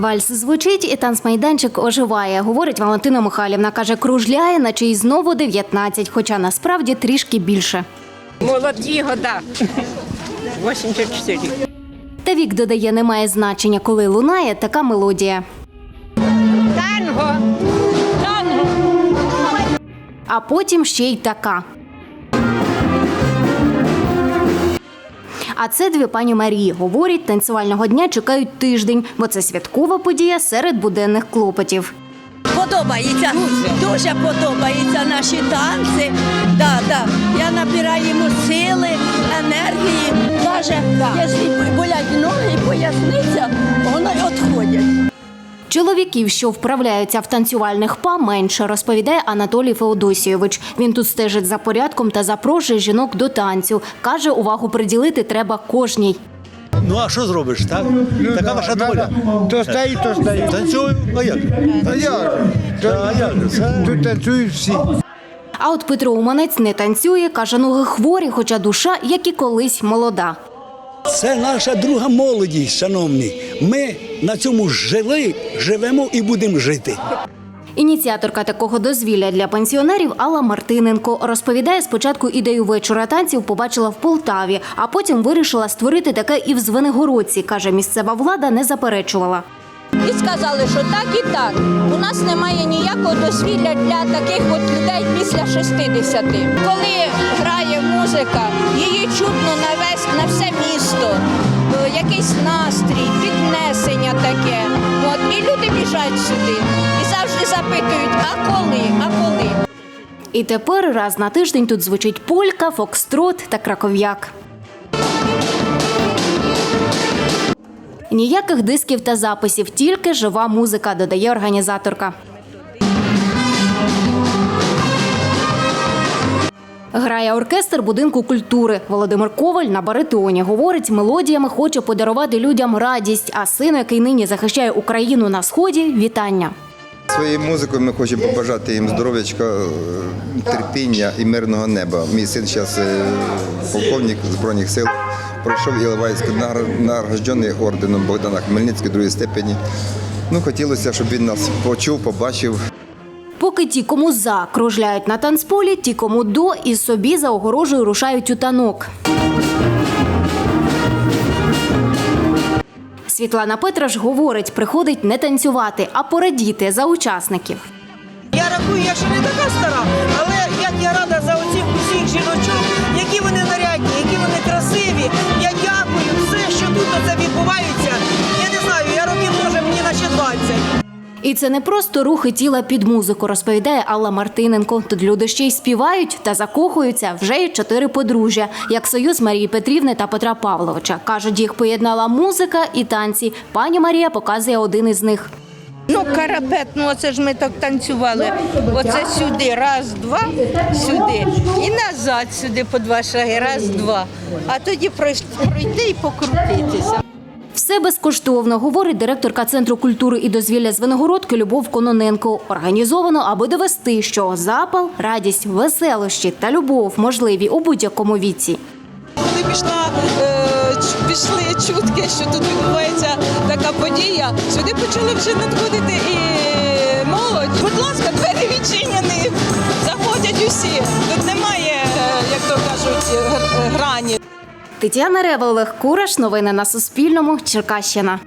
Вальс звучить і танцмайданчик оживає. Говорить Валентина Михайлівна. Каже, кружляє, наче й знову 19, хоча насправді трішки більше. Молоді года. 84. Та вік додає, немає значення, коли лунає така мелодія. Танго. Танго. А потім ще й така. А це дві пані Марії. Говорять, танцювального дня чекають тиждень, бо це святкова подія серед буденних клопотів. Подобається, дуже, подобаються наші танці. Да, да. Я набираю йому сили, енергії. Навіть якщо болять ноги, поясниця. Чоловіків, що вправляються в танцювальних па, менше, розповідає Анатолій Феодосійович. Він тут стежить за порядком та запрошує жінок до танцю. Каже, увагу приділити треба кожній. Ну а що зробиш, так? така ваша доля. То стоїть, то стоїть. Танцюю, а як? А як? Та, а як. Тут танцюють всі. А от Петро Уманець не танцює, каже, ноги хворі, хоча душа, як і колись, молода. Це наша друга молодість, шановні. Ми на цьому жили, живемо і будемо жити. Ініціаторка такого дозвілля для пенсіонерів Алла Мартиненко розповідає, спочатку ідею вечора танців побачила в Полтаві, а потім вирішила створити таке і в Звенигородці. каже, місцева влада не заперечувала. І сказали, що так і так. У нас немає ніякого дозвілля для таких от людей після 60. Коли грає музика, її чутно на весь на все місто. Е, Якийсь настрій, піднесення таке. От і люди біжать сюди і завжди запитують: а коли, а коли? І тепер раз на тиждень тут звучить полька, фокстрот та краков'як. Ніяких дисків та записів, тільки жива музика, додає організаторка. Грає оркестр будинку культури. Володимир Коваль на баритоні говорить, мелодіями хоче подарувати людям радість, а сину, який нині захищає Україну на сході, вітання. Своєю музикою ми хочемо побажати їм здоров'ячка, е, терпіння і мирного неба. Мій син зараз полковник Збройних сил, пройшов Іловайську, награ- награждений орденом Богдана Хмельницького другої степені. Ну, хотілося, щоб він нас почув, побачив. Поки ті, кому за кружляють на танцполі, ті, кому до і собі за огорожею рушають у танок. Світлана Петраш говорить, приходить не танцювати, а порадіти за учасників. Я рахую, я ще не така стара, але як я рада І це не просто рухи тіла під музику, розповідає Алла Мартиненко. Тут люди ще й співають та закохуються вже й чотири подружжя, як союз Марії Петрівни та Петра Павловича. Кажуть, їх поєднала музика і танці. Пані Марія показує один із них. Ну, карапет, ну оце ж ми так танцювали. Оце сюди, раз, два, сюди. І назад сюди по два шаги, раз, два. А тоді пройти і покрутитися. Все безкоштовно, говорить директорка Центру культури і дозвілля Звенигородки Любов Кононенко. Організовано, аби довести, що запал, радість, веселощі та любов можливі у будь-якому віці. Коли пішла, е, пішли чутки, що тут відбувається така подія, сюди почали вже надходити і молодь. Будь ласка, двері відчинені, заходять усі. Тут немає, е, як то кажуть, грані. Тетяна Рева, Олег Кураш. Новини на Суспільному. Черкащина.